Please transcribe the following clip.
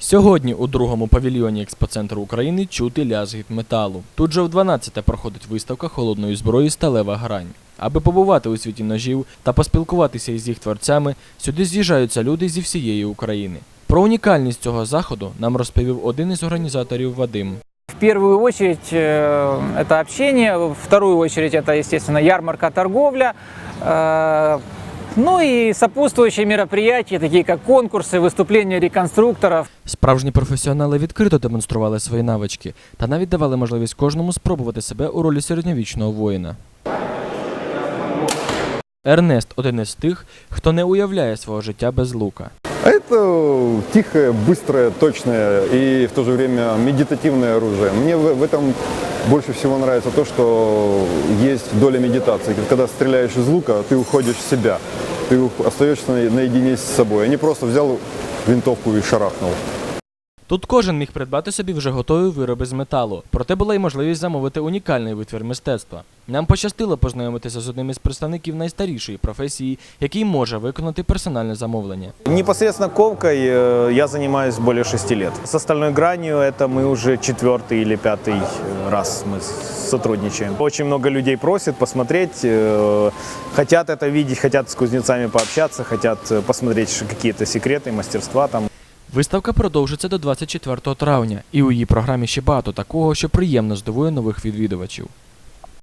Сьогодні у другому павільйоні експоцентру України чути лязгіт металу. Тут же в 12-те проходить виставка холодної зброї Сталева грань. Аби побувати у світі ножів та поспілкуватися із їх творцями, сюди з'їжджаються люди зі всієї України. Про унікальність цього заходу нам розповів один із організаторів Вадим. В первую очередь э, это общение, в вторую очередь это, естественно, ярмарка, торговля, э, ну и сопутствующие мероприятия, такие как конкурсы, выступления реконструкторов. Справжні професіонали відкрито демонстрували свої навички та навіть давали можливість кожному спробувати себе у ролі середньовічного воїна. Ернест один із тих, хто не уявляє свого життя без лука. А это тихое, быстрое, точное и в то же время медитативное оружие. Мне в, в этом больше всего нравится то, что есть доля медитации. Когда стреляешь из лука, ты уходишь в себя, ты остаешься наедине с собой, Я не просто взял винтовку и шарахнул. Тут кожен міг придбати собі вже готові вироби з металу, проте була й можливість замовити унікальний витвір мистецтва. Нам пощастило познайомитися з одним із представників найстарішої професії, який може виконати персональне замовлення. Непосредственно ковкой э, я занимаюсь более шести лет. С остальной гранью это мы уже четвертый или пятый э, раз мы с- сотрудничаем. Очень много людей просит посмотреть, э, хотят это видеть, хотят с кузнецами пообщаться, хотят э, посмотреть ш- какие-то секреты, мастерства там. Виставка продовжиться до 24 травня, і у її програмі ще багато такого, що приємно здивує нових відвідувачів.